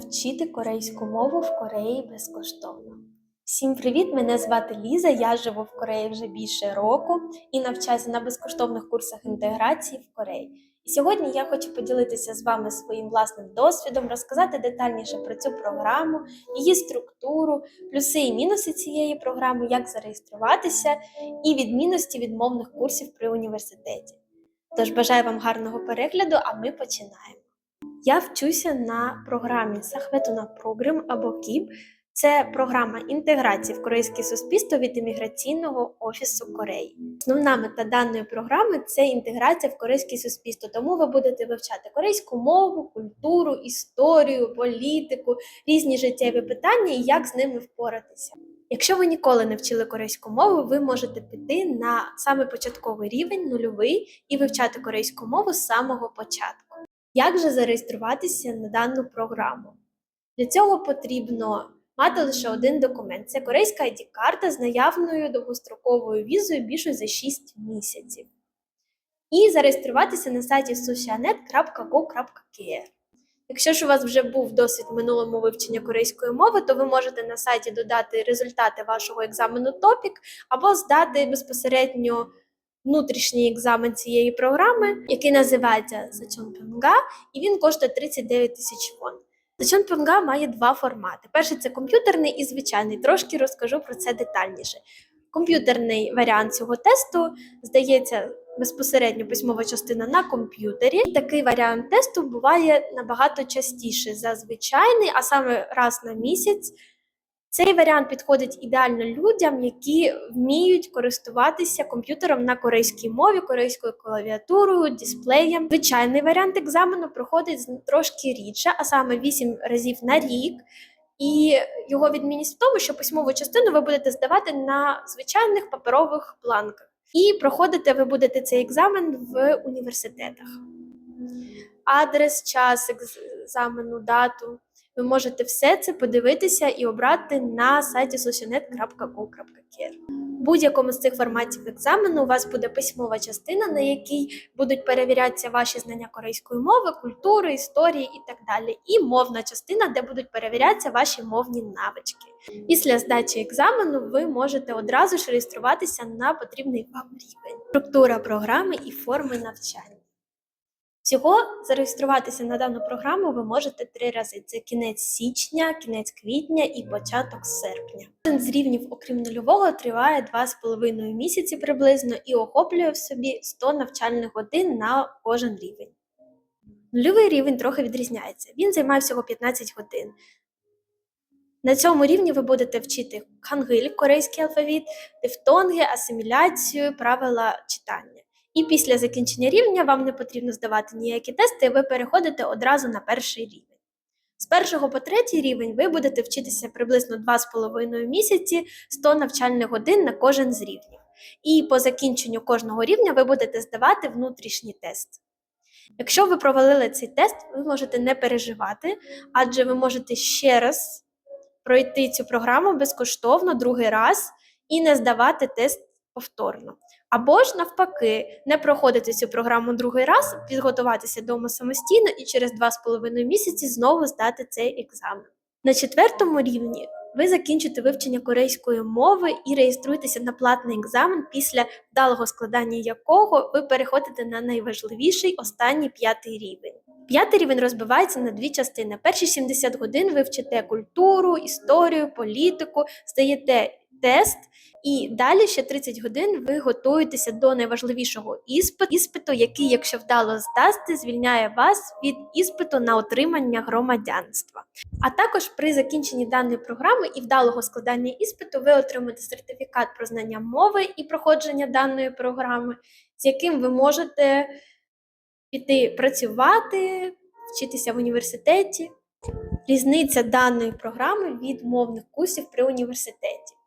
вчити корейську мову в Кореї безкоштовно. Всім привіт! Мене звати Ліза. Я живу в Кореї вже більше року і навчаюся на безкоштовних курсах інтеграції в Кореї. І сьогодні я хочу поділитися з вами своїм власним досвідом, розказати детальніше про цю програму, її структуру, плюси і мінуси цієї програми, як зареєструватися, і відмінності від мовних курсів при університеті. Тож бажаю вам гарного перегляду, а ми починаємо. Я вчуся на програмі Сахветуна Програм або КІП. Це програма інтеграції в корейське суспільство від імміграційного офісу Кореї. Основна мета даної програми це інтеграція в корейське суспільство. Тому ви будете вивчати корейську мову, культуру, історію, політику, різні життєві питання і як з ними впоратися. Якщо ви ніколи не вчили корейську мову, ви можете піти на саме початковий рівень, нульовий, і вивчати корейську мову з самого початку. Як же зареєструватися на дану програму? Для цього потрібно мати лише один документ: це корейська ID-карта з наявною довгостроковою візою більше за 6 місяців. І зареєструватися на сайті sushanet.go.kr. Якщо ж у вас вже був досвід в минулому вивчення корейської мови, то ви можете на сайті додати результати вашого екзамену TOPIK або здати безпосередньо внутрішній екзамен цієї програми, який називається Сачонпюнга, і він коштує 39 тисяч вон. Сачонпюнга має два формати. Перший це комп'ютерний і звичайний. Трошки розкажу про це детальніше. Комп'ютерний варіант цього тесту здається безпосередньо письмова частина на комп'ютері. Такий варіант тесту буває набагато частіше за звичайний, а саме раз на місяць. Цей варіант підходить ідеально людям, які вміють користуватися комп'ютером на корейській мові, корейською клавіатурою, дисплеєм. Звичайний варіант екзамену проходить трошки рідше, а саме 8 разів на рік. І його відмінність в тому, що письмову частину ви будете здавати на звичайних паперових бланках. І проходити ви будете цей екзамен в університетах. Адрес, час екзамену, дату. Ви можете все це подивитися і обрати на сайті socialnet.go.kr. В будь-якому з цих форматів екзамену у вас буде письмова частина, на якій будуть перевірятися ваші знання корейської мови, культури, історії і так далі. І мовна частина, де будуть перевірятися ваші мовні навички. Після здачі екзамену ви можете одразу ж реєструватися на потрібний вам рівень. Структура програми і форми навчання. Всього зареєструватися на дану програму ви можете три рази: це кінець січня, кінець квітня і початок серпня. Кожен з рівнів, окрім нульового, триває 2,5 місяці приблизно і охоплює в собі 100 навчальних годин на кожен рівень. Нульовий рівень трохи відрізняється. Він займає всього 15 годин. На цьому рівні ви будете вчити хангиль, корейський алфавіт, дифтонги, асиміляцію, правила читання. І після закінчення рівня вам не потрібно здавати ніякі тести, ви переходите одразу на перший рівень. З першого по третій рівень ви будете вчитися приблизно 2,5 місяці 100 навчальних годин на кожен з рівнів. І по закінченню кожного рівня ви будете здавати внутрішній тест. Якщо ви провалили цей тест, ви можете не переживати, адже ви можете ще раз пройти цю програму безкоштовно другий раз і не здавати тест повторно. Або ж навпаки, не проходити цю програму другий раз, підготуватися вдома самостійно і через 2,5 місяці знову здати цей екзамен. На четвертому рівні ви закінчите вивчення корейської мови і реєструєтеся на платний екзамен, після вдалого складання якого ви переходите на найважливіший останній п'ятий рівень. П'ятий рівень розбивається на дві частини. Перші 70 годин ви вчите культуру, історію, політику, здаєте тест, і далі ще 30 годин ви готуєтеся до найважливішого іспиту, іспиту, який, якщо вдало здасти, звільняє вас від іспиту на отримання громадянства. А також при закінченні даної програми і вдалого складання іспиту ви отримаєте сертифікат про знання мови і проходження даної програми, з яким ви можете піти працювати, вчитися в університеті. Різниця даної програми від мовних курсів при університеті.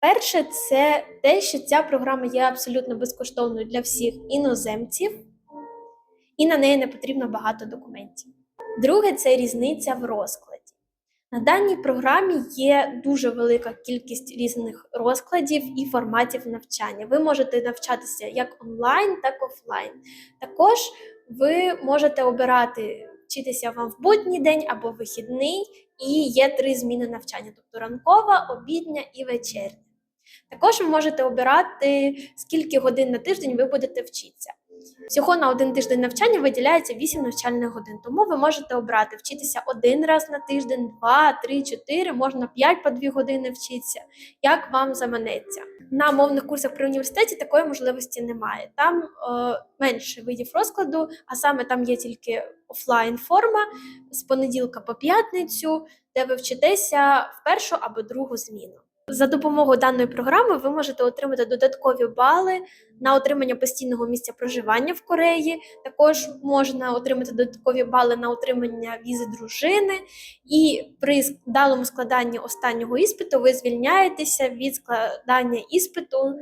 Перше, це те, що ця програма є абсолютно безкоштовною для всіх іноземців, і на неї не потрібно багато документів. Друге, це різниця в розкладі. На даній програмі є дуже велика кількість різних розкладів і форматів навчання. Ви можете навчатися як онлайн, так і офлайн. Також ви можете обирати вчитися вам в будній день або вихідний, і є три зміни навчання: тобто ранкова, обідня і вечірня. Також ви можете обирати, скільки годин на тиждень ви будете вчитися. Всього на один тиждень навчання виділяється 8 навчальних годин, тому ви можете обрати вчитися один раз на тиждень, два, три, чотири, можна 5 по 2 години вчитися, як вам заманеться. На мовних курсах при університеті такої можливості немає. Там е, менше видів розкладу, а саме там є тільки офлайн форма з понеділка по п'ятницю, де ви вчитеся в першу або другу зміну. За допомогою даної програми ви можете отримати додаткові бали на отримання постійного місця проживання в Кореї. Також можна отримати додаткові бали на отримання візи дружини. І при вдалому складанні останнього іспиту ви звільняєтеся від складання іспиту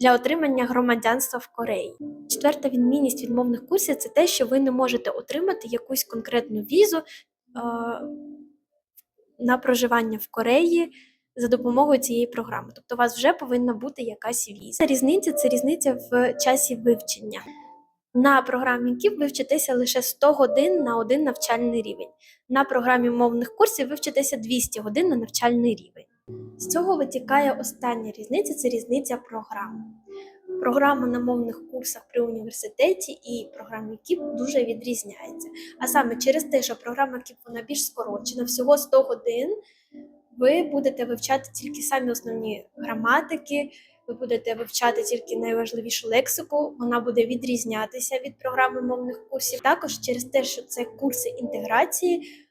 для отримання громадянства в Кореї. Четверта відмінність від мовних курсів це те, що ви не можете отримати якусь конкретну візу е, на проживання в Кореї за допомогою цієї програми. Тобто у вас вже повинна бути якась віза. Різниця це різниця в часі вивчення. На програмі КІП ви вчитеся лише 100 годин на один навчальний рівень. На програмі мовних курсів ви вчитеся 200 годин на навчальний рівень. З цього витікає остання різниця це різниця програм. Програма на мовних курсах при університеті і програмі КІП дуже відрізняється. А саме через те, що програма КІП вона більш скорочена, всього 100 годин ви будете вивчати тільки самі основні граматики, ви будете вивчати тільки найважливішу лексику, вона буде відрізнятися від програми мовних курсів. Також через те, що це курси інтеграції,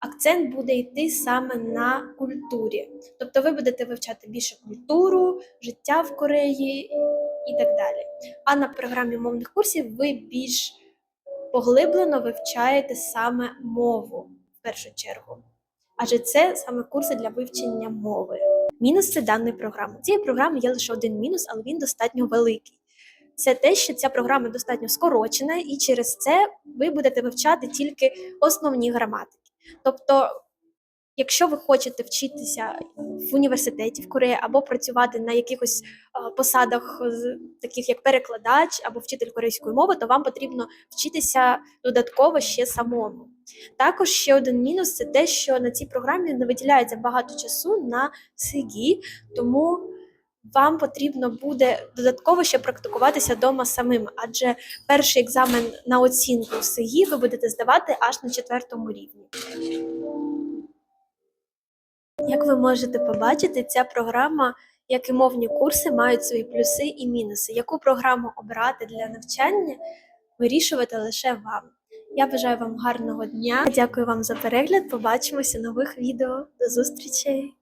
акцент буде йти саме на культурі. Тобто ви будете вивчати більше культуру, життя в Кореї і так далі. А на програмі мовних курсів ви більш поглиблено вивчаєте саме мову в першу чергу адже це саме курси для вивчення мови. Мінуси даної програми. Цієї програми є лише один мінус, але він достатньо великий. Це те, що ця програма достатньо скорочена, і через це ви будете вивчати тільки основні граматики. Тобто, якщо ви хочете вчитися в університеті в Кореї або працювати на якихось е, посадах, таких як перекладач або вчитель корейської мови, то вам потрібно вчитися додатково ще самому. Також ще один мінус це те, що на цій програмі не виділяється багато часу на СИГІ, тому вам потрібно буде додатково ще практикуватися вдома самим, адже перший екзамен на оцінку в СИГІ ви будете здавати аж на четвертому рівні. Як ви можете побачити, ця програма, як і мовні курси, мають свої плюси і мінуси. Яку програму обрати для навчання, вирішувати лише вам. Я бажаю вам гарного дня. Дякую вам за перегляд. Побачимося нових відео. До зустрічей!